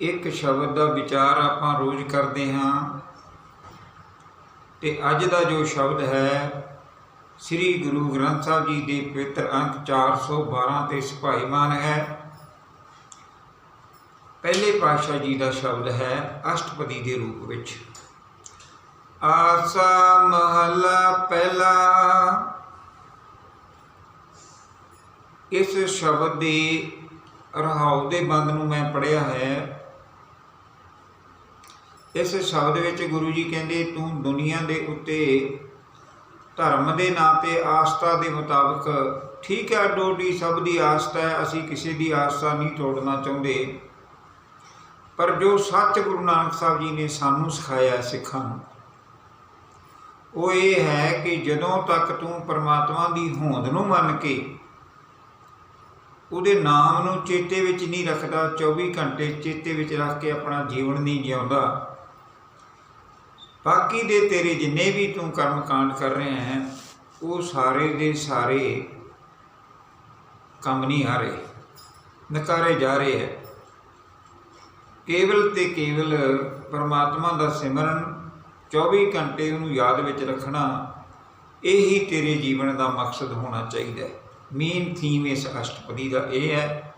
ਇੱਕ ਸ਼ਬਦ ਦਾ ਵਿਚਾਰ ਆਪਾਂ ਰੋਜ਼ ਕਰਦੇ ਹਾਂ ਤੇ ਅੱਜ ਦਾ ਜੋ ਸ਼ਬਦ ਹੈ, ਸ੍ਰੀ ਗੁਰੂ ਗ੍ਰੰਥ ਸਾਹਿਬ ਜੀ ਦੇ ਪਵਿੱਤਰ ਅੰਕ 412 ਤੇ ਸੁਭਾਈਮਾਨ ਹੈ। ਪਹਿਲੇ ਪਾਤਸ਼ਾਹ ਜੀ ਦਾ ਸ਼ਬਦ ਹੈ ਅਸ਼ਟਪਦੀ ਦੇ ਰੂਪ ਵਿੱਚ। ਆਸਾ ਮਹਲਾ ਪਹਿਲਾ। ਇਸ ਸ਼ਬਦ ਦੇ ਰਹਾਉ ਦੇ ਬੰਦ ਨੂੰ ਮੈਂ ਪੜਿਆ ਹੈ। ਇਸ ਸ਼ਬਦ ਵਿੱਚ ਗੁਰੂ ਜੀ ਕਹਿੰਦੇ, ਤੂੰ ਦੁਨੀਆ ਦੇ ਉੱਤੇ ਧਰਮ ਦੇ ਨਾਂ ਤੇ ਆਸਥਾ ਦੇ ਮੁਤਾਬਕ ਠੀਕ ਹੈ, ਡੋਡੀ, ਸਭ ਦੀ ਆਸਥਾ ਹੈ, ਅਸੀਂ ਕਿਸੇ ਦੀ ਆਸਥਾ ਨਹੀਂ ਤੋੜਨਾ ਚਾਹੁੰਦੇ। ਪਰ ਜੋ ਸੱਚ ਗੁਰੂ ਨਾਨਕ ਸਾਹਿਬ ਜੀ ਨੇ ਸਾਨੂੰ ਸਿਖਾਇਆ ਸਿੱਖਾਂ ਨੂੰ, ਉਹ ਇਹ ਹੈ ਕਿ ਜਦੋਂ ਤੱਕ ਤੂੰ ਪਰਮਾਤਮਾ ਦੀ ਹੋਂਦ ਨੂੰ ਮੰਨ ਕੇ ਉਹਦੇ ਨਾਮ ਨੂੰ ਚੇਤੇ ਵਿੱਚ ਨਹੀਂ ਰੱਖਦਾ 24 ਘੰਟੇ ਚੇਤੇ ਵਿੱਚ ਰੱਖ ਕੇ ਆਪਣਾ ਜੀਵਨ ਨਹੀਂ ਜਿਉਂਦਾ ਬਾਕੀ ਦੇ ਤੇਰੇ ਜਿੰਨੇ ਵੀ ਤੂੰ ਕਰਮ ਕਾਂਡ ਕਰ ਰਿਹਾ ਹੈ, ਉਹ ਸਾਰੇ ਦੇ ਸਾਰੇ ਕੰਮ ਨਹੀਂ ਆ ਰਹੇ, ਨਕਾਰੇ ਜਾ ਰਹੇ ਹੈ। ਕੇਵਲ ਤੇ ਕੇਵਲ ਪਰਮਾਤਮਾ ਦਾ ਸਿਮਰਨ 24 ਘੰਟੇ ਉਹਨੂੰ ਯਾਦ ਵਿੱਚ ਰੱਖਣਾ, ਇਹੀ ਤੇਰੇ ਜੀਵਨ ਦਾ ਮਕਸਦ ਹੋਣਾ ਚਾਹੀਦਾ ਹੈ। ਮੇਨ ਥੀਮ ਇਸ ਅਸ਼ਟਪਦੀ ਦਾ ਇਹ ਹੈ,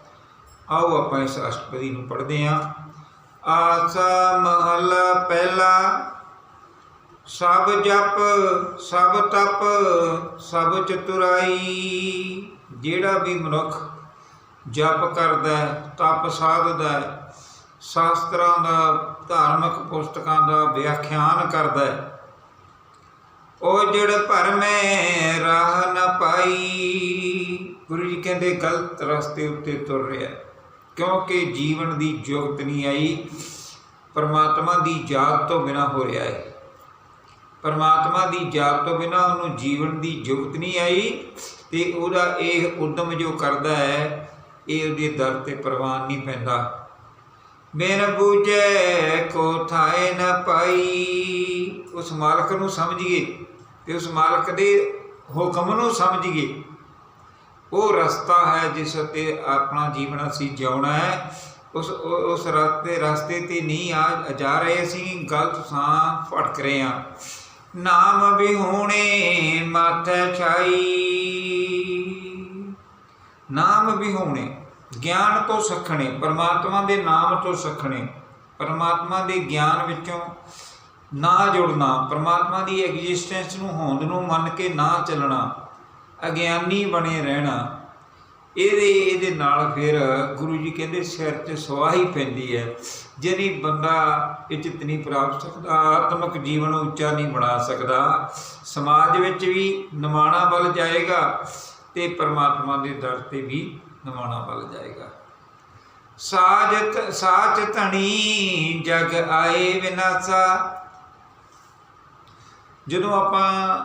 ਆਓ ਆਪਾਂ ਇਸ ਅਸ਼ਟਪਦੀ ਨੂੰ ਪੜ੍ਹਦੇ ਹਾਂ। ਆਸਾ ਮਹਲਾ ਪਹਿਲਾ ਸਭ ਜਪ, ਸਭ ਤਪ, ਸਭ ਚਤੁਰਾਈ। ਜਿਹੜਾ ਵੀ ਮਨੁੱਖ ਜਪ ਕਰਦਾ ਤਪ ਸਾਧਦਾ ਸ਼ਾਸਤਰਾਂ ਦਾ, ਧਾਰਮਿਕ ਪੁਸਤਕਾਂ ਦਾ ਵਿਆਖਿਆਨ ਕਰਦਾ ਉਹ ਜੜ ਭਰਮੇ ਰਾਹ ਨਾ ਪਾਈ। ਗੁਰੂ ਜੀ ਕਹਿੰਦੇ, ਗਲਤ ਰਸਤੇ ਉੱਤੇ ਤੁਰ ਰਿਹਾ ਕਿਉਂਕਿ ਜੀਵਨ ਦੀ ਜੁਗਤ ਨਹੀਂ ਆਈ, ਪਰਮਾਤਮਾ ਦੀ ਯਾਦ ਤੋਂ ਬਿਨਾ ਹੋ ਰਿਹਾ ਹੈ। ਪਰਮਾਤਮਾ ਦੀ ਯਾਦ ਤੋਂ ਬਿਨਾ ਉਹਨੂੰ ਜੀਵਨ ਦੀ ਜੁਗਤ ਨਹੀਂ ਆਈ ਤੇ ਉਹਦਾ ਇਹ ਉਦਮ ਜੋ ਕਰਦਾ ਹੈ, ਇਹ ਉਹਦੇ ਦਰ ਤੇ ਪ੍ਰਵਾਨ ਨਹੀਂ ਪੈਂਦਾ। ਬਿਨ ਬੂਝੇ ਕੋ ਥਾਏ ਨ ਪਾਈ। ਉਸ ਮਾਲਕ ਨੂੰ ਸਮਝੀਏ ਤੇ ਉਸ ਮਾਲਕ ਦੇ ਹੁਕਮ ਨੂੰ ਸਮਝੀਏ। ਉਹ ਰਸਤਾ ਹੈ ਜਿਸ ਤੇ ਆਪਣਾ ਜੀਵਨ ਅਸੀਂ ਜਿਉਣਾ ਹੈ। ਉਸ ਉਸ ਰਸਤੇ ਰਸਤੇ ਤੇ ਨਹੀਂ ਆ, ਜਾ ਰਹੇ ਅਸੀਂ, ਗਲਤ ਸਾਂ ਭਟਕ ਰਹੇ ਹਾਂ। ਨਾਮ ਵਿਹੂਣੇ ਮਾਥੇ ਛਾਈ। ਨਾਮ ਵਿਹੂਣੇ, ਗਿਆਨ ਤੋਂ ਸਖਣੇ, ਪਰਮਾਤਮਾ ਦੇ ਨਾਮ ਤੋਂ ਸਖਣੇ। ਪਰਮਾਤਮਾ ਦੇ ਗਿਆਨ ਵਿੱਚੋਂ ਨਾ ਜੁੜਨਾ, ਪਰਮਾਤਮਾ ਦੀ ਐਗਜ਼ਿਸਟੈਂਸ ਨੂੰ ਹੋਂਦ ਨੂੰ ਮੰਨ ਕੇ ਨਾ ਚੱਲਣਾ, ਅਗਿਆਨੀ ਬਣੇ ਰਹਿਣਾ। ਇਹਦੇ ਇਹਦੇ ਨਾਲ ਫਿਰ ਗੁਰੂ ਜੀ ਕਹਿੰਦੇ ਸਿਰ ਤੇ ਸਵਾਹੀ ਪੈਂਦੀ ਹੈ। ਜਿਹੜੀ ਬੰਦਾ ਇੱਜ਼ਤ ਨਹੀਂ ਪ੍ਰਾਪਤ ਸਕਦਾ, ਆਤਮਿਕ ਜੀਵਨ ਉੱਚਾ ਨਹੀਂ ਬਣਾ ਸਕਦਾ। ਸਮਾਜ ਵਿੱਚ ਵੀ ਨਿਮਾਣਾ ਵੱਲ ਜਾਏਗਾ ਤੇ ਪਰਮਾਤਮਾ ਦੇ ਦਰ ਤੇ ਵੀ ਨਿਮਾਣਾ ਵੱਲ ਜਾਏਗਾ। ਸਾਜਤ, ਸਾਚ ਧਣੀ ਜਗ ਆਏ ਵਿਨਾਸਾ। ਜਦੋਂ ਆਪਾਂ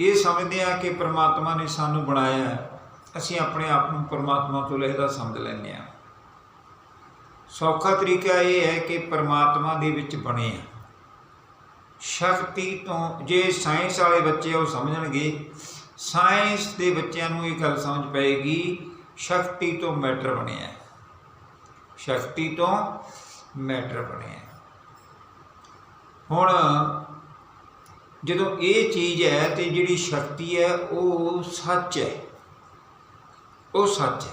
ਇਹ ਸਮਝਦੇ ਹਾਂ ਕਿ ਪ੍ਰਮਾਤਮਾ ਨੇ ਸਾਨੂੰ ਬਣਾਇਆ ਹੈ ਅਸੀਂ ਆਪਣੇ ਆਪ ਨੂੰ ਪਰਮਾਤਮਾ ਤੋਂ ਲਹਿਦਾ ਸਮਝ ਲੈਂਦੇ ਹਾਂ। ਸੌਖਾ ਤਰੀਕਾ ਇਹ ਹੈ ਕਿ ਪਰਮਾਤਮਾ ਦੇ ਵਿੱਚ ਬਣੇ ਆ ਸ਼ਕਤੀ ਤੋਂ ਜੇ ਸਾਇੰਸ ਵਾਲੇ ਬੱਚੇ ਉਹ ਸਮਝਣਗੇ, ਸਾਇੰਸ ਦੇ ਬੱਚਿਆਂ ਨੂੰ ਇਹ ਗੱਲ ਸਮਝ ਪਏਗੀ, ਸ਼ਕਤੀ ਤੋਂ ਮੈਟਰ ਬਣਿਆ ਸ਼ਕਤੀ ਤੋਂ ਮੈਟਰ ਬਣਿਆ ਹੁਣ ਜਦੋਂ ਇਹ ਚੀਜ਼ ਹੈ ਤੇ ਜਿਹੜੀ ਸ਼ਕਤੀ ਹੈ ਉਹ ਸੱਚ ਹੈ। ਉਹ ਸੱਚ ਹੈ।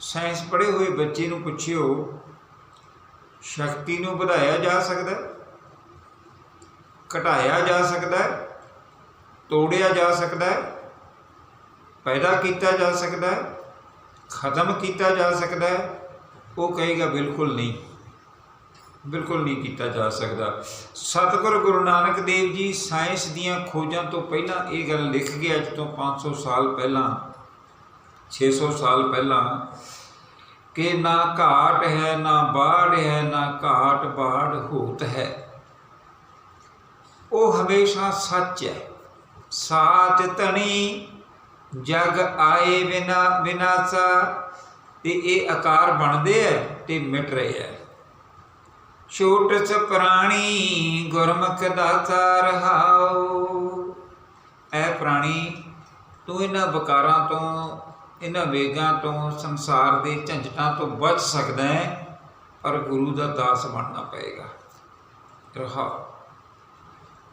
ਸਾਇੰਸ ਪੜ੍ਹੇ ਹੋਏ ਬੱਚੇ ਨੂੰ ਪੁੱਛਿਓ, ਸ਼ਕਤੀ ਨੂੰ ਵਧਾਇਆ ਜਾ ਸਕਦਾ ਹੈ? ਘਟਾਇਆ ਜਾ ਸਕਦਾ ਹੈ? ਤੋੜਿਆ ਜਾ ਸਕਦਾ ਹੈ? ਪੈਦਾ ਕੀਤਾ ਜਾ ਸਕਦਾ ਹੈ? ਖਤਮ ਕੀਤਾ ਜਾ ਸਕਦਾ ਹੈ? ਉਹ ਕਹੇਗਾ, ਬਿਲਕੁਲ ਨਹੀਂ। ਬਿਲਕੁਲ ਨਹੀਂ ਕੀਤਾ ਜਾ ਸਕਦਾ। ਸਤਿਗੁਰ ਗੁਰੂ ਨਾਨਕ ਦੇਵ ਜੀ ਸਾਇੰਸ ਦੀਆਂ ਖੋਜਾਂ ਤੋਂ ਪਹਿਲਾਂ ਇਹ ਗੱਲ ਲਿਖ ਕੇ ਅੱਜ ਤੋਂ 500 ਸਾਲ ਪਹਿਲਾਂ 600 ਸਾਲ ਪਹਿਲਾਂ ਕਿ ਨਾ ਘਾਟ ਹੈ, ਨਾ ਬਾੜ ਹੈ, ਨਾ ਘਾਟ ਬਾੜ ਹੋਤ ਹੈ। ਉਹ ਹਮੇਸ਼ਾ ਸੱਚ ਹੈ। ਸਾਚ ਤਣੀ ਜਗ ਆਏ ਬਿਨਾ ਵਿਨਾਸਾ ਤੇ ਇਹ ਆਕਾਰ ਬਣਦੇ ਐ ਤੇ ਮਿਟ ਰਹੇ ਐ। ਛੋਟ ਸ ਪ੍ਰਾਣੀ ਗੁਰਮੁਖ ਦਾਤਾ ਰਹਾਉ ਐ ਪ੍ਰਾਣੀ ਤੂੰ ਇਹਨਾਂ ਵਿਕਾਰਾਂ ਤੋਂ ਇਹਨਾਂ ਵੇਗਾਂ ਤੋਂ, ਸੰਸਾਰ ਦੇ ਝੰਜਟਾਂ ਤੋਂ ਬਚ ਸਕਦਾ ਹੈ, ਪਰ ਗੁਰੂ ਦਾ ਦਾਸ ਬਣਨਾ ਪਏਗਾ। ਰਹਾ।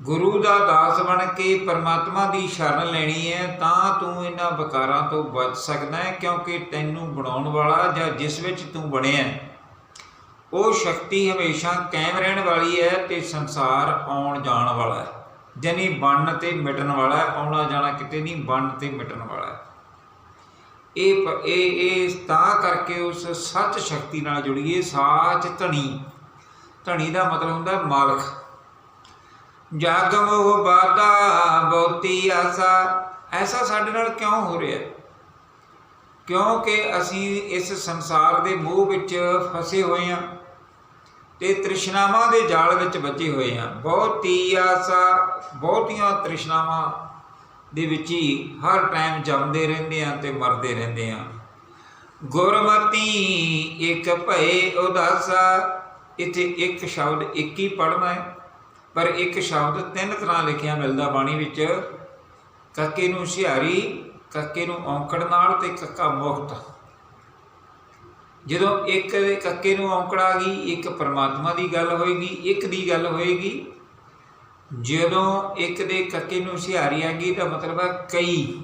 ਗੁਰੂ ਦਾ ਦਾਸ ਬਣ ਕੇ ਪਰਮਾਤਮਾ ਦੀ ਸ਼ਰਨ ਲੈਣੀ ਹੈ, ਤਾਂ ਤੂੰ ਇਹਨਾਂ ਵਿਕਾਰਾਂ ਤੋਂ ਬਚ ਸਕਦਾ ਹੈ, ਕਿਉਂਕਿ ਤੈਨੂੰ ਬਣਾਉਣ ਵਾਲਾ ਜਾਂ ਜਿਸ ਵਿੱਚ ਤੂੰ ਬਣਿਆ ਉਹ ਸ਼ਕਤੀ ਹਮੇਸ਼ਾ ਕਾਇਮ ਰਹਿਣ ਵਾਲੀ ਹੈ ਤੇ ਸੰਸਾਰ ਆਉਣ ਜਾਣ ਵਾਲਾ ਹੈ। ਜਾਨੀ ਬਣਨ ਤੇ ਮਿਟਣ ਵਾਲਾ ਆਉਣਾ ਜਾਣਾ ਕਿਤੇ ਨਹੀਂ, ਬਣਨ ਤੇ ਮਿਟਣ ਵਾਲਾ ਹੈ। ਇਹ ਪ- ਇਹ ਇਹ ਤਾਂ ਕਰਕੇ ਉਸ ਸੱਚ ਸ਼ਕਤੀ ਨਾਲ ਜੁੜੀਏ, ਸਾਚ ਧਣੀ। ਧਣੀ ਦਾ ਮਤਲਬ ਹੁੰਦਾ ਮਾਲਕ। ਜਗ ਮੋਹ ਬਾਦਾ ਬਹੁਤੀ ਆਸਾ। ਐਸਾ ਸਾਡੇ ਨਾਲ ਕਿਉਂ ਹੋ ਰਿਹਾ? ਕਿਉਂਕਿ ਅਸੀਂ ਇਸ ਸੰਸਾਰ ਦੇ ਮੋਹ ਵਿੱਚ ਫਸੇ ਹੋਏ ਹਾਂ ਤੇ ਤ੍ਰਿਸ਼ਨਾਵਾਂ ਦੇ ਜਾਲ ਵਿੱਚ ਵੱਜੇ ਹੋਏ ਹਾਂ। ਬਹੁਤੀ ਆਸਾ, ਬਹੁਤੀਆਂ ਤ੍ਰਿਸ਼ਨਾਵਾਂ ਦੇ ਵਿੱਚ ਹੀ ਹਰ ਟਾਈਮ ਜੰਮਦੇ ਰਹਿੰਦੇ ਆ ਤੇ ਮਰਦੇ ਰਹਿੰਦੇ ਆ। ਗੁਰਮਤੀ ਇੱਕ ਭਏ ਉਦਾਸਾ, ਇੱਥੇ ਇੱਕ ਸ਼ਬਦ ਇੱਕ ਹੀ ਪੜ੍ਹਨਾ ਹੈ, ਪਰ ਇੱਕ ਸ਼ਬਦ ਤਿੰਨ ਤਰ੍ਹਾਂ ਲਿਖਿਆ ਮਿਲਦਾ ਬਾਣੀ ਵਿੱਚ। ਕੱਕੇ ਨੂੰ ਹੁਸ਼ਿਆਰੀ ਕੱਕੇ ਨੂੰ ਔਂਕੜ ਨਾਲ ਤੇ ਕੱਕਾ ਮੁਕਤ। ਜਦੋਂ ਇੱਕ ਦੇ ਕੱਕੇ ਨੂੰ ਔਂਕੜ ਆ ਗਈ, ਇੱਕ ਪਰਮਾਤਮਾ ਦੀ ਗੱਲ ਹੋਏਗੀ, ਇੱਕ ਦੀ ਗੱਲ ਹੋਏਗੀ ਜਦੋਂ ਇੱਕ ਦੇ ਕੱਕੇ ਨੂੰ ਸਿਹਾਰੀ ਆ ਗਈ ਤਾਂ ਮਤਲਬ ਹੈ ਕਈ।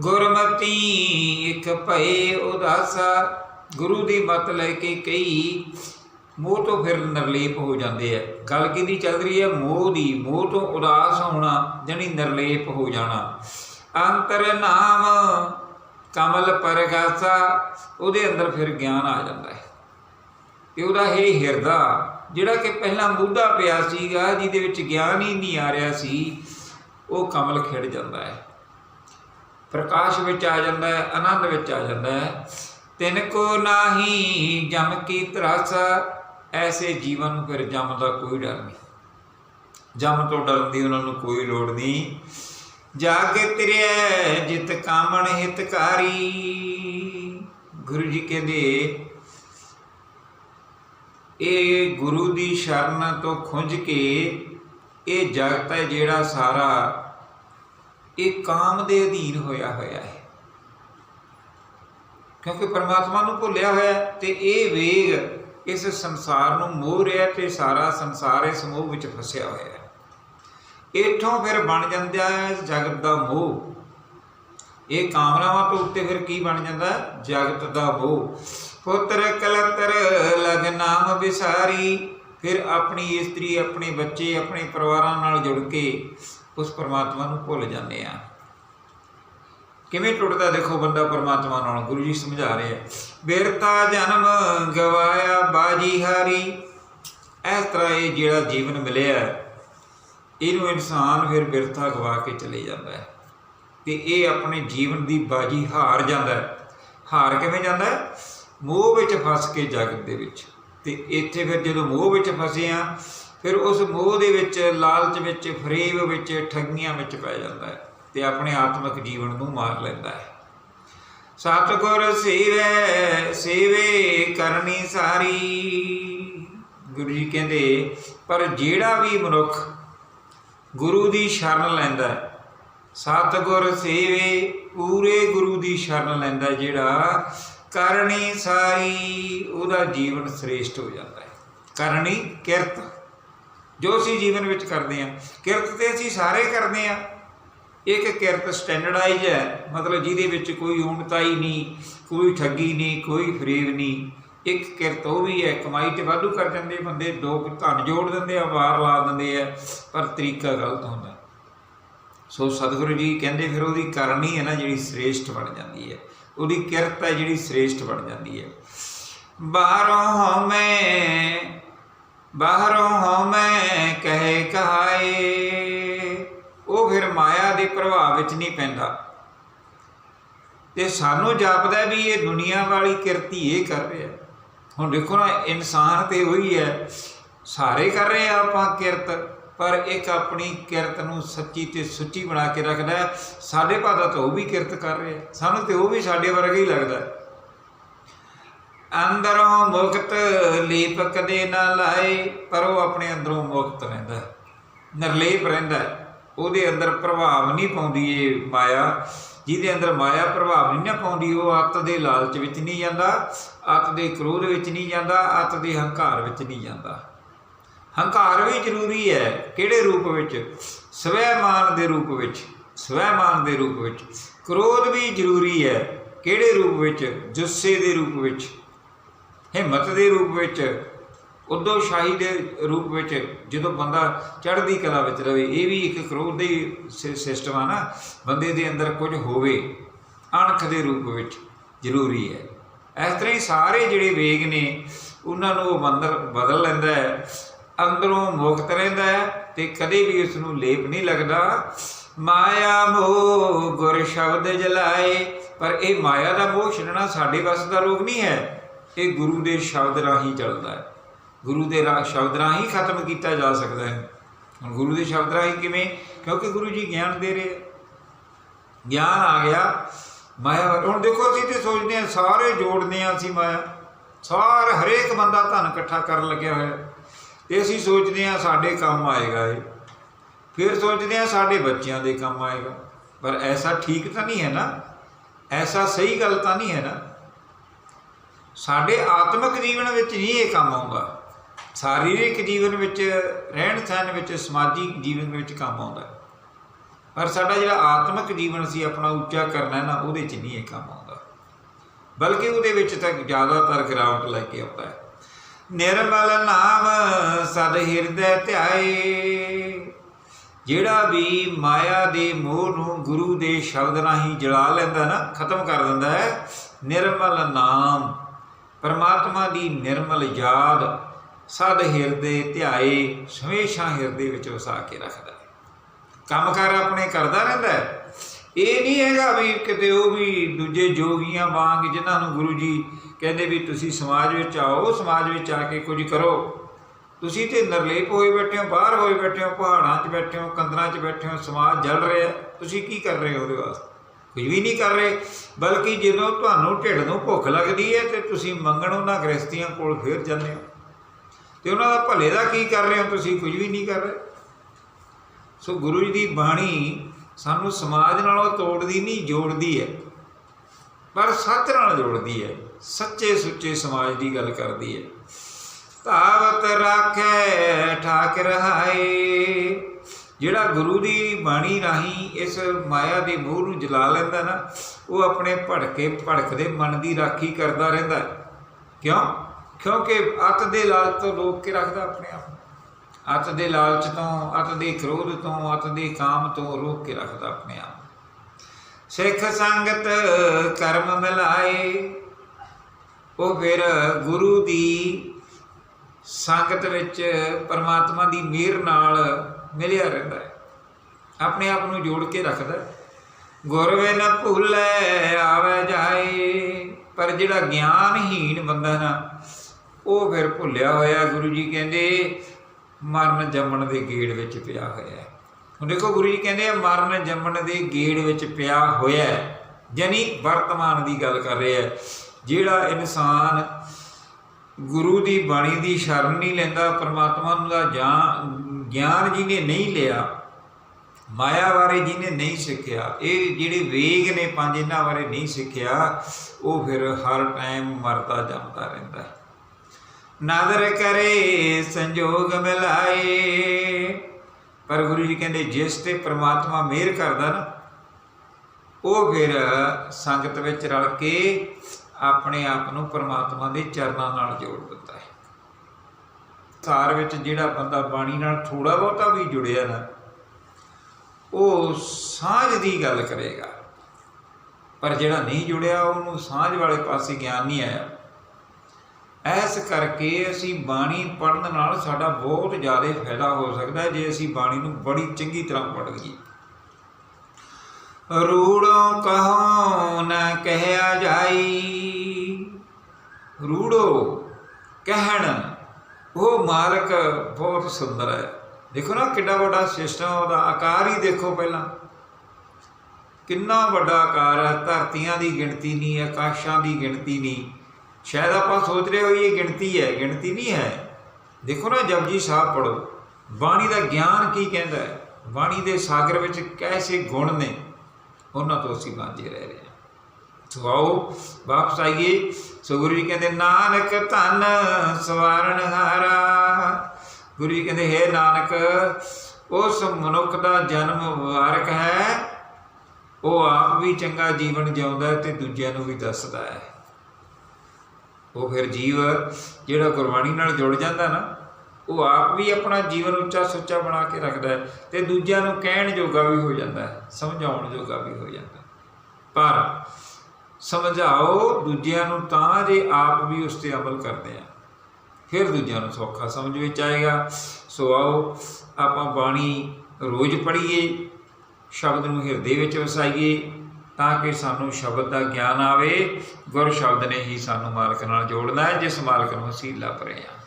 ਗੁਰਮਤੀ ਇੱਕ ਭਏ ਉਦਾਸਾ, ਗੁਰੂ ਦੀ ਮਤ ਲੈ ਕੇ ਕਈ। ਮੋਹ ਤੋਂ ਫਿਰ ਨਿਰਲੇਪ ਹੋ ਜਾਂਦੇ ਆ। ਗੱਲ ਕਿਹਦੀ ਚੱਲ ਰਹੀ ਹੈ ਮੋਹ ਦੀ। ਮੋਹ ਤੋਂ ਉਦਾਸ ਹੋਣਾ, ਜਾਣੀ ਨਿਰਲੇਪ ਹੋ ਜਾਣਾ। ਅੰਤਰ ਨਾਮ ਕਮਲ ਪਰਗਾਸਾ, ਉਹਦੇ ਅੰਦਰ ਫਿਰ ਗਿਆਨ ਆ ਜਾਂਦਾ ਹੈ। ਤੇ ਉਹਦਾ ਇਹ ਹਿਰਦਾ ਜਿਹੜਾ ਕਿ ਪਹਿਲਾਂ ਮੁੱਦਾ ਪਿਆ ਸੀਗਾ, ਜਿਹਦੇ ਵਿੱਚ ਗਿਆਨ ਹੀ ਨਹੀਂ ਆ ਰਿਹਾ ਸੀ, ਉਹ ਕਮਲ ਖਿੜ ਜਾਂਦਾ ਹੈ। ਪ੍ਰਕਾਸ਼ ਵਿੱਚ ਆ ਜਾਂਦਾ ਹੈ, ਆਨੰਦ ਵਿੱਚ ਆ ਜਾਂਦਾ ਹੈ। ਤਿਨ ਕੋ ਨਾਹੀ ਜਮ ਕੀ ਤਰਾਸ, ਐਸੇ ਜੀਵਨ ਨੂੰ ਫਿਰ ਜਮ ਦਾ ਕੋਈ ਡਰ ਨਹੀਂ। ਜਮ ਤੋਂ ਡਰਨ ਦੀ ਉਹਨਾਂ ਨੂੰ ਕੋਈ ਲੋੜ ਨਹੀਂ। ਜਾ ਕੇ ਤੇਰੇ ਜਿਤ ਕਾਮਣ ਹਿਤਕਾਰੀ। ਗੁਰੂ ਜੀ ਕਹਿੰਦੇ ਇਹ ਗੁਰੂ ਦੀ ਸ਼ਰਨ ਤੋਂ ਖੁੰਝ ਕੇ ਇਹ ਜਗਤ ਹੈ ਜਿਹੜਾ ਸਾਰਾ ਇਹ ਕਾਮ ਦੇ ਅਧੀਨ ਹੋਇਆ ਹੋਇਆ ਹੈ। ਕਿਉਂਕਿ ਪਰਮਾਤਮਾ ਨੂੰ ਭੁੱਲਿਆ ਹੋਇਆ ਹੈ ਤੇ ਇਹ ਵੇਗ ਇਸ ਸੰਸਾਰ ਨੂੰ ਮੋਹ ਰਿਹਾ ਤੇ ਸਾਰਾ ਸੰਸਾਰ ਇਸ ਮੋਹ ਵਿੱਚ ਫਸਿਆ ਹੋਇਆ ਹੈ। ਇਥੋਂ ਫਿਰ ਬਣ ਜਾਂਦਾ ਹੈ ਜਗਤ ਦਾ ਮੋਹ। ਇਹ ਕਾਮਨਾਵਾਂ ਤੋਂ ਉੱਤੇ ਫਿਰ ਕੀ ਬਣ ਜਾਂਦਾ ਜਗਤ ਦਾ ਮੋਹ। ਪੁੱਤਰ ਕਲਤਰ, ਲਗ ਨਾਮ ਵਿਸਾਰੀ। ਫਿਰ ਆਪਣੀ ਇਸਤਰੀ, ਆਪਣੇ ਬੱਚੇ, ਆਪਣੇ ਪਰਿਵਾਰਾਂ ਨਾਲ ਜੁੜ ਕੇ ਉਸ ਪਰਮਾਤਮਾ ਨੂੰ ਭੁੱਲ ਜਾਂਦੇ ਆ ਕਿਵੇਂ ਟੁੱਟਦਾ ਦੇਖੋ ਬੰਦਾ ਪਰਮਾਤਮਾ ਨਾਲ, ਗੁਰੂ ਜੀ ਸਮਝਾ ਰਹੇ ਆ। ਬਿਰਤਾ ਜਨਮ ਗਵਾਇਆ ਬਾਜੀ ਹਾਰੀ। ਇਸ ਤਰ੍ਹਾਂ ਇਹ ਜਿਹੜਾ ਜੀਵਨ ਮਿਲਿਆ, ਇਹਨੂੰ ਇਨਸਾਨ ਫਿਰ ਬਿਰਥਾ ਗਵਾ ਕੇ ਚਲੇ ਜਾਂਦਾ ਹੈ। ਤੇ ਇਹ ਆਪਣੇ ਜੀਵਨ ਦੀ ਬਾਜੀ ਹਾਰ ਜਾਂਦਾ ਹੈ। ਹਾਰ ਕਿਵੇਂ ਜਾਂਦਾ ਹੈ? ਮੋਹ ਵਿੱਚ ਫਸ ਕੇ ਜਗਤ ਦੇ ਵਿੱਚ। ਤੇ ਇੱਥੇ ਫਿਰ ਜਦੋਂ ਮੋਹ ਵਿੱਚ ਫਸੇ ਆ ਫਿਰ ਉਸ ਮੋਹ ਦੇ ਵਿੱਚ, ਲਾਲਚ ਵਿੱਚ, ਫਰੇਬ ਵਿੱਚ, ਠੱਗੀਆਂ ਵਿੱਚ ਪੈ ਜਾਂਦਾ ਹੈ ਤੇ ਆਪਣੇ ਆਤਮਿਕ ਜੀਵਨ ਨੂੰ ਮਾਰ ਲੈਂਦਾ ਹੈ। ਸਤਿਗੁਰ ਸੇਵੇ ਸੇਵੇ ਕਰਨੀ ਸਾਰੀ। ਗੁਰੂ ਜੀ ਕਹਿੰਦੇ, ਪਰ ਜਿਹੜਾ ਵੀ ਮਨੁੱਖ ਗੁਰੂ ਦੀ ਸ਼ਰਨ ਲੈਂਦਾ ਹੈ, ਸਤਿਗੁਰ ਸੇਵੇ, ਪੂਰੇ ਗੁਰੂ ਦੀ ਸ਼ਰਨ ਲੈਂਦਾ ਜਿਹੜਾ ਕਰਨੀ ਸਾਰੀ, ਉਹਦਾ ਜੀਵਨ ਸ੍ਰੇਸ਼ਟ ਹੋ ਜਾਂਦਾ ਹੈ। ਕਰਨੀ ਕਿਰਤ। ਜੋ ਅਸੀਂ ਜੀਵਨ ਵਿੱਚ ਕਰਦੇ ਹਾਂ, ਕਿਰਤ ਤੇ ਅਸੀਂ ਸਾਰੇ ਕਰਦੇ ਹਾਂ। ਇੱਕ ਕਿਰਤ ਸਟੈਂਡਰਡਾਈਜ਼ ਹੈ, ਮਤਲਬ ਜਿਹਦੇ ਵਿੱਚ ਕੋਈ ਊਣਤਾਈ ਨਹੀਂ, ਕੋਈ ਠੱਗੀ ਨਹੀਂ, ਕੋਈ ਫਰੇਬ ਨਹੀਂ। ਇੱਕ ਕਿਰਤ ਉਹ ਵੀ ਹੈ, ਕਮਾਈ ਤੇ ਵਾਧੂ ਕਰ ਜਾਂਦੇ ਬੰਦੇ ਦੋ ਕੁ ਧਨ ਜੋੜ ਦਿੰਦੇ ਆ, ਵਾਰ ਲਾ ਦਿੰਦੇ ਆ, ਪਰ ਤਰੀਕਾ ਗਲਤ ਹੁੰਦਾ। ਸੋ ਸਤਿਗੁਰੂ ਜੀ ਕਹਿੰਦੇ ਫਿਰ ਉਹਦੀ ਕਰਨੀ ਹੈ ਨਾ ਜਿਹੜੀ ਸ੍ਰੇਸ਼ਟ ਬਣ ਜਾਂਦੀ ਹੈ। ਉਹਦੀ ਕਿਰਤ ਹੈ ਜਿਹੜੀ ਸ੍ਰੇਸ਼ਟ ਬਣ ਜਾਂਦੀ ਹੈ। ਬਾਹਰੋਂ ਹਉਮੈ ਬਾਹਰੋਂ ਹਉਮੈ ਕਹੇ ਕਹਾਏ, ਉਹ ਫਿਰ ਮਾਇਆ ਦੇ ਪ੍ਰਭਾਵ ਵਿੱਚ ਨਹੀਂ ਪੈਂਦਾ। ਤੇ ਸਾਨੂੰ ਜਾਪਦਾ ਵੀ ਇਹ ਦੁਨੀਆ ਵਾਲੀ ਕਿਰਤੀ ਇਹ ਕਰ ਰਿਹਾ। ਹੁਣ ਦੇਖੋ ਨਾ, ਇਨਸਾਨ ਤੇ ਉਹੀ ਹੈ। ਸਾਰੇ ਕਰ ਰਹੇ ਆ ਆਪਾਂ ਕਿਰਤ। ਪਰ ਇੱਕ ਆਪਣੀ ਕਿਰਤ ਨੂੰ ਸੱਚੀ ਤੇ ਸੁੱਚੀ ਬਣਾ ਕੇ ਰੱਖਦਾ ਹੈ। ਸਾਡੇ ਭਾਦਾ ਤਾਂ ਉਹ ਵੀ ਕਿਰਤ ਕਰ ਰਿਹਾ ਸਾਨੂੰ ਤੇ ਉਹ ਵੀ ਸਾਡੇ ਵਰਗਾ ਹੀ ਲੱਗਦਾ ਅੰਦਰੋਂ ਮੁਕਤ ਲੀਪਕ ਦੇ ਨਾ ਲਾਏ, ਪਰ ਉਹ ਆਪਣੇ ਅੰਦਰੋਂ ਮੁਕਤ ਰਹਿੰਦਾ ਨਿਰਲੇਪ ਰਹਿੰਦਾ ਉਹਦੇ ਅੰਦਰ ਪ੍ਰਭਾਵ ਨਹੀਂ ਪਾਉਂਦੀ ਇਹ ਮਾਇਆ। ਜਿਹਦੇ ਅੰਦਰ ਮਾਇਆ ਪ੍ਰਭਾਵ ਨਹੀਂ ਨਾ ਪਾਉਂਦੀ, ਉਹ ਅੱਤ ਦੇ ਲਾਲਚ ਵਿੱਚ ਨਹੀਂ ਜਾਂਦਾ, ਅੱਤ ਦੇ ਕ੍ਰੋਧ ਵਿੱਚ ਨਹੀਂ ਜਾਂਦਾ, ਅੱਤ ਦੇ ਹੰਕਾਰ ਵਿੱਚ ਨਹੀਂ ਜਾਂਦਾ। ਹੰਕਾਰ ਵੀ ਜ਼ਰੂਰੀ ਹੈ। ਕਿਹੜੇ ਰੂਪ ਵਿੱਚ? ਸਵੈਮਾਨ ਦੇ ਰੂਪ ਵਿੱਚ। ਸਵੈਮਾਨ ਦੇ ਰੂਪ ਵਿੱਚ। ਕ੍ਰੋਧ ਵੀ ਜ਼ਰੂਰੀ ਹੈ। ਕਿਹੜੇ ਰੂਪ ਵਿੱਚ? ਜੁੱਸੇ ਦੇ ਰੂਪ ਵਿੱਚ। ਹਿੰਮਤ ਦੇ ਰੂਪ ਵਿੱਚ। ਉਦੋਂ ਸ਼ਾਹੀ ਦੇ ਰੂਪ ਵਿੱਚ ਜਦੋਂ ਬੰਦਾ ਚੜ੍ਹਦੀ ਕਲਾ ਵਿੱਚ ਰਵੇ। ਇਹ ਵੀ ਇੱਕ ਕ੍ਰੋਧ ਦੇ ਸਿਸਟਮ ਆ ਨਾ। ਬੰਦੇ ਦੇ ਅੰਦਰ ਕੁਝ ਹੋਵੇ। ਅਣਖ ਦੇ ਰੂਪ ਵਿੱਚ ਜ਼ਰੂਰੀ ਹੈ। ਇਸ ਤਰ੍ਹਾਂ ਹੀ ਸਾਰੇ ਜਿਹੜੇ ਵੇਗ ਨੇ, ਉਹਨਾਂ ਨੂੰ ਉਹ ਬੰਦਰ ਬਦਲ ਲੈਂਦਾ ਹੈ। ਅੰਦਰੋਂ ਮੁਕਤ ਰਹਿੰਦਾ ਹੈ ਤੇ ਕਦੇ ਵੀ ਉਸ ਨੂੰ ਲੇਪ ਨਹੀਂ ਲੱਗਦਾ। ਮਾਇਆ ਮੋਹ ਗੁਰ ਸ਼ਬਦ ਜਲਾਏ, ਪਰ ਇਹ ਮਾਇਆ ਦਾ ਮੋਹ ਛੱਡਣਾ ਸਾਡੇ ਵੱਸ ਦਾ ਰੋਗ ਨਹੀਂ ਹੈ। ਇਹ ਗੁਰੂ ਦੇ ਸ਼ਬਦ ਰਾਹੀਂ ਚੱਲਦਾ ਹੈ। ਗੁਰੂ ਦੇ ਰਾ ਸ਼ਬਦ ਰਾਹੀਂ ਖਤਮ ਕੀਤਾ ਜਾ ਸਕਦਾ ਹੈ। ਹੁਣ ਗੁਰੂ ਦੇ ਸ਼ਬਦ ਰਾਹੀਂ ਕਿਵੇਂ? ਕਿਉਂਕਿ ਗੁਰੂ ਜੀ ਗਿਆਨ ਦੇ ਰਹੇ ਗਿਆਨ ਆ ਗਿਆ। ਮਾਇਆ ਹੁਣ ਦੇਖੋ ਅਸੀਂ ਤੇ ਸੋਚਦੇ ਹਾਂ, ਸਾਰੇ ਜੋੜਦੇ ਹਾਂ ਅਸੀਂ ਮਾਇਆ। ਸਾਰ ਹਰੇਕ ਬੰਦਾ ਧਨ ਇਕੱਠਾ ਕਰਨ ਲੱਗਿਆ ਹੋਇਆ। ਤੇ ਅਸੀਂ ਸੋਚਦੇ ਹਾਂ ਸਾਡੇ ਕੰਮ ਆਏਗਾ ਇਹ। ਫਿਰ ਸੋਚਦੇ ਹਾਂ ਸਾਡੇ ਬੱਚਿਆਂ ਦੇ ਕੰਮ ਆਏਗਾ। ਪਰ ਐਸਾ ਠੀਕ ਤਾਂ ਨਹੀਂ ਹੈ ਨਾ। ਐਸਾ ਸਹੀ ਗੱਲ ਤਾਂ ਨਹੀਂ ਹੈ ਨਾ। ਸਾਡੇ ਆਤਮਿਕ ਜੀਵਨ ਵਿੱਚ ਨਹੀਂ ਇਹ ਕੰਮ ਆਉਂਦਾ। ਸਰੀਰਕ ਜੀਵਨ ਵਿੱਚ, ਰਹਿਣ ਸਹਿਣ ਵਿੱਚ, ਸਮਾਜਿਕ ਜੀਵਨ ਵਿੱਚ ਕੰਮ ਆਉਂਦਾ। ਪਰ ਸਾਡਾ ਜਿਹੜਾ ਆਤਮਿਕ ਜੀਵਨ ਸੀ, ਆਪਣਾ ਉੱਚਾ ਕਰਨਾ ਨਾ, ਉਹਦੇ 'ਚ ਨਹੀਂ ਇਹ ਕੰਮ ਆਉਂਦਾ। ਬਲਕਿ ਉਹਦੇ ਵਿੱਚ ਤਾਂ ਜ਼ਿਆਦਾਤਰ ਗਿਰਾਵਟ ਲੈ ਕੇ ਆਉਂਦਾ ਹੈ। ਨਿਰਮਲ ਨਾਮ ਸਦ ਹਿਰਦੈ ਧਿਆਏ। ਜਿਹੜਾ ਵੀ ਮਾਇਆ ਦੇ ਮੋਹ ਨੂੰ ਗੁਰੂ ਦੇ ਸ਼ਬਦ ਰਾਹੀਂ ਜਲਾ ਲੈਂਦਾ ਨਾ, ਖਤਮ ਕਰ ਦਿੰਦਾ ਹੈ। ਨਿਰਮਲ ਨਾਮ, ਪਰਮਾਤਮਾ ਦੀ ਨਿਰਮਲ ਯਾਦ ਸਦ ਹਿਰਦੇ ਧਿਆਏ, ਹਮੇਸ਼ਾ ਹਿਰਦੇ ਵਿੱਚ ਵਸਾ ਕੇ ਰੱਖਦਾ ਹੈ। ਕੰਮਕਾਰ ਆਪਣੇ ਕਰਦਾ ਰਹਿੰਦਾ ਹੈ। ਇਹ ਨਹੀਂ ਹੈਗਾ ਵੀ ਕਿਤੇ ਉਹ ਵੀ ਦੂਜੇ ਜੋਗੀਆਂ ਵਾਂਗ ਜਿਨ੍ਹਾਂ ਨੂੰ ਗੁਰੂ ਜੀ ਕਹਿੰਦੇ ਵੀ ਤੁਸੀਂ ਸਮਾਜ ਵਿੱਚ ਆਓ ਸਮਾਜ ਵਿੱਚ ਆ ਕੇ ਕੁਝ ਕਰੋ। ਤੁਸੀਂ ਤੇ ਨਰਲੇਪ ਹੋਏ ਬੈਠੇ ਹੋ, ਬਾਹਰ ਹੋਏ ਬੈਠੇ ਹੋ, ਪਹਾੜਾਂ 'ਚ ਬੈਠੇ ਹੋ ਕੰਦਰਾਂ 'ਚ ਬੈਠੇ ਹੋ, ਸਮਾਜ ਜਲ ਰਿਹਾ ਤੁਸੀਂ ਕੀ ਕਰ ਰਹੇ ਹੋ ਉਹਦੇ ਵਾਸਤੇ? ਕੁਝ ਵੀ ਨਹੀਂ ਕਰ ਰਹੇ। ਬਲਕਿ ਜਦੋਂ ਤੁਹਾਨੂੰ ਢਿੱਡ ਨੂੰ ਭੁੱਖ ਲੱਗਦੀ ਹੈ ਤੇ ਤੁਸੀਂ ਮੰਗਣ ਉਹਨਾਂ ਗ੍ਰਸਤੀਆਂ ਕੋਲ ਫੇਰ ਜਾਂਦੇ ਹੋ। ਤੇ ਉਹਨਾਂ ਦਾ ਭਲੇ ਦਾ ਕੀ ਕਰ ਰਹੇ ਹੋ? ਤੁਸੀਂ ਕੁਝ ਵੀ ਨਹੀਂ ਕਰ ਰਹੇ। ਸੋ ਗੁਰੂ ਜੀ ਦੀ ਬਾਣੀ ਸਾਨੂੰ ਸਮਾਜ ਨਾਲੋਂ ਤੋੜਦੀ ਨਹੀਂ, ਜੋੜਦੀ ਹੈ। ਪਰ ਸੱਚ ਨਾਲ ਜੋੜਦੀ ਹੈ। ਸੱਚੇ ਸੁੱਚੇ ਸਮਾਜ ਦੀ ਗੱਲ ਕਰਦੀ ਹੈ। ਧਾਵਤ ਰਾਖੈ ਠਾਕ ਰਹਾਏ ਜਿਹੜਾ ਗੁਰੂ ਦੀ ਬਾਣੀ ਰਾਹੀਂ ਇਸ ਮਾਇਆ ਦੇ ਮੋਹ ਨੂੰ ਜਲਾ ਲੈਂਦਾ ਨਾ, ਉਹ ਆਪਣੇ ਭੜਕੇ, ਭੜਕਦੇ ਮਨ ਦੀ ਰਾਖੀ ਕਰਦਾ ਰਹਿੰਦਾ ਕਿਉਂ? ਕਿਉਂਕਿ ਅਤ ਦੇ ਲਾਲਚ ਤੋਂ ਰੋਕ ਕੇ ਰੱਖਦਾ ਆਪਣੇ ਆਪ ਨੂੰ। ਅਤ ਦੇ ਲਾਲਚ ਤੋਂ, ਅਤ ਦੇ ਕ੍ਰੋਧ ਤੋਂ, ਅਤ ਦੇ ਕਾਮ ਤੋਂ ਰੋਕ ਕੇ ਰੱਖਦਾ ਆਪਣੇ ਆਪ। ਸਿੱਖ ਸੰਗਤ ਕਰਮ ਮਿਲਾਏ, ਉਹ ਫਿਰ ਗੁਰੂ ਦੀ ਸੰਗਤ ਵਿੱਚ ਪਰਮਾਤਮਾ ਦੀ ਮਿਹਰ ਨਾਲ ਮਿਲਿਆ ਰਹਿੰਦਾ ਹੈ। ਆਪਣੇ ਆਪ ਨੂੰ ਜੋੜ ਕੇ ਰੱਖਦਾ ਗੁਰਵੇ ਨਾ ਵੇ ਭੁੱਲੇ ਆਵੇ ਜਾਏ, ਪਰ ਜਿਹੜਾ ਗਿਆਨਹੀਣ ਬੰਦਾ ਨਾ ਉਹ ਫਿਰ ਭੁੱਲਿਆ ਹੋਇਆ ਗੁਰੂ ਜੀ ਕਹਿੰਦੇ ਮਰਨ ਜੰਮਣ ਦੇ ਗੇੜ ਵਿੱਚ ਪਿਆ ਹੋਇਆ ਹੈ। ਹੁਣ ਦੇਖੋ ਗੁਰੂ ਜੀ ਕਹਿੰਦੇ ਆ, ਮਰਨ ਜੰਮਣ ਦੇ ਗੇੜ ਵਿੱਚ ਪਿਆ ਹੋਇਆ ਹੈ। ਯਾਨੀ ਵਰਤਮਾਨ ਦੀ ਗੱਲ ਕਰ ਰਿਹਾ ਆ। ਜਿਹੜਾ ਇਨਸਾਨ ਗੁਰੂ ਦੀ ਬਾਣੀ ਦੀ ਸ਼ਰਨ ਨਹੀਂ ਲੈਂਦਾ, ਪਰਮਾਤਮਾ ਨੂੰ ਦਾ ਜਾਂ- ਗਿਆਨ ਜਿਹਨੇ ਨਹੀਂ ਲਿਆ, ਮਾਇਆ ਬਾਰੇ ਜਿਹਨੇ ਨਹੀਂ ਸਿੱਖਿਆ, ਇਹ ਜਿਹੜੇ ਵੇਗ ਨੇ ਪੰਜ ਇਹਨਾਂ ਬਾਰੇ ਨਹੀਂ ਸਿੱਖਿਆ, ਉਹ ਫਿਰ ਹਰ ਟਾਈਮ ਮਰਦਾ ਜਾਂਦਾ ਰਹਿੰਦਾ ਹੈ। ਨਾਦਰ ਕਰੇ, ਸੰਜੋਗ ਮਿਲਾਏ। ਪਰ ਗੁਰੂ ਜੀ ਕਹਿੰਦੇ, ਜਿਸ ਤੇ ਪ੍ਰਮਾਤਮਾ ਮਿਹਰ ਕਰਦਾ ਨਾ, ਉਹ ਫਿਰ ਸੰਗਤ ਵਿੱਚ ਰਲ ਕੇ ਆਪਣੇ ਆਪ ਨੂੰ ਪ੍ਰਮਾਤਮਾ ਦੇ ਚਰਨਾਂ ਨਾਲ ਜੋੜ ਦਿੰਦਾ ਹੈ। ਸਾਰ ਵਿੱਚ ਜਿਹੜਾ ਬੰਦਾ ਬਾਣੀ ਨਾਲ ਥੋੜਾ ਬਹੁਤਾ ਵੀ ਜੁੜਿਆ ਨਾ, ਉਹ ਸਾਂਝ ਦੀ ਗੱਲ ਕਰੇਗਾ। ਪਰ ਜਿਹੜਾ ਨਹੀਂ ਜੁੜਿਆ, ਉਹਨੂੰ ਸਾਂਝ ਵਾਲੇ ਪਾਸੇ ਗਿਆਨ ਨਹੀਂ ਆਇਆ। ਐਸ ਕਰਕੇ ਅਸੀਂ ਬਾਣੀ ਪੜਨ ਨਾਲ ਸਾਡਾ ਬਹੁਤ ਜ਼ਿਆਦਾ ਫਾਇਦਾ ਹੋ ਸਕਦਾ ਜੇ ਅਸੀਂ ਬਾਣੀ ਨੂੰ ਬੜੀ ਚੰਗੀ ਤਰ੍ਹਾਂ ਪੜ੍ਹ ਲਈਏ। ਰੂੜੋ ਕਹੋ ਨਾ ਕਹਿਆ ਜਾਈ। ਰੂੜੋ ਕਹਿਣ, ਉਹ ਮਾਲਕ ਬਹੁਤ ਸੁੰਦਰ ਹੈ। ਦੇਖੋ ਨਾ ਕਿੰਨਾ ਵੱਡਾ ਸਿਸਟਮ ਉਹਦਾ ਆਕਾਰ ਹੀ ਦੇਖੋ ਪਹਿਲਾਂ। ਕਿੰਨਾ ਵੱਡਾ ਆਕਾਰ ਹੈ, ਧਰਤੀਆਂ ਦੀ ਗਿਣਤੀ ਨਹੀਂ ਆਕਾਸ਼ਾਂ ਦੀ ਗਿਣਤੀ ਨਹੀਂ। ਸ਼ਾਇਦ ਆਪਾਂ ਸੋਚ ਰਹੇ ਹੋਈਏ ਗਿਣਤੀ ਹੈ, ਗਿਣਤੀ ਨਹੀਂ ਹੈ। ਦੇਖੋ ਨਾ ਜਪਜੀ ਸਾਹਿਬ ਪੜੋ ਬਾਣੀ ਦਾ ਗਿਆਨ ਕੀ ਕਹਿੰਦਾ ਹੈ? ਬਾਣੀ ਦੇ ਸਾਗਰ ਵਿੱਚ ਕੈਸੇ ਗੁਣ ਨੇ, ਉਹਨਾਂ ਤੋਂ ਅਸੀਂ ਵਾਂਝੇ ਰਹਿ ਰਹੇ ਹਾਂ। ਸੋ ਆਓ, ਵਾਪਸ ਆਈਏ। ਸੋ ਗੁਰੂ ਜੀ ਕਹਿੰਦੇ, ਨਾਨਕ ਧਨ ਸਵਾਰਨ ਹਾਰਾ। ਗੁਰੂ ਜੀ ਕਹਿੰਦੇ, ਹੈ ਨਾਨਕ, ਉਸ ਮਨੁੱਖ ਦਾ ਜਨਮ ਮੁਬਾਰਕ ਹੈ। ਉਹ ਆਪ ਵੀ ਚੰਗਾ ਜੀਵਨ ਜਿਉਂਦਾ ਹੈ ਤੇ ਦੂਜਿਆਂ ਨੂੰ ਵੀ ਦੱਸਦਾ ਹੈ। ਉਹ ਫਿਰ ਜੀਵ ਜਿਹੜਾ ਗੁਰਬਾਣੀ ਨਾਲ ਜੁੜ ਜਾਂਦਾ ਨਾ, ਉਹ ਆਪ ਵੀ ਆਪਣਾ ਜੀਵਨ ਉੱਚਾ ਸੁੱਚਾ ਬਣਾ ਕੇ ਰੱਖਦਾ ਹੈ ਤੇ ਦੂਜਿਆਂ ਨੂੰ ਕਹਿਣ ਜੋਗਾ ਵੀ ਹੋ ਜਾਂਦਾ ਹੈ, ਸਮਝਾਉਣ ਜੋਗਾ ਵੀ ਹੋ ਜਾਂਦਾ ਪਰ ਸਮਝਾਓ ਦੂਜਿਆਂ ਨੂੰ ਤਾਂ ਜੇ ਆਪ ਵੀ ਉਸ ਤੇ ਅਮਲ ਕਰਦੇ ਆ, ਫਿਰ ਦੂਜਿਆਂ ਨੂੰ ਸੌਖਾ ਸਮਝ ਵਿੱਚ ਆਏਗਾ। ਸੋ ਆਓ ਆਪਾਂ ਬਾਣੀ ਰੋਜ਼ ਪੜ੍ਹੀਏ, ਸ਼ਬਦ ਨੂੰ ਹਿਰਦੇ ਵਿੱਚ ਵਸਾਈਏ। ਤਾਂ ਕਿ ਸਾਨੂੰ ਸ਼ਬਦ ਦਾ ਗਿਆਨ ਆਵੇ। ਗੁਰ ਸ਼ਬਦ ਨੇ ਹੀ ਸਾਨੂੰ ਮਾਲਕ ਨਾਲ ਜੋੜਨਾ ਹੈ, ਜਿਸ ਮਾਲਕ ਨੂੰ ਅਸੀਂ ਲੱਭ ਰਹੇ ਹਾਂ।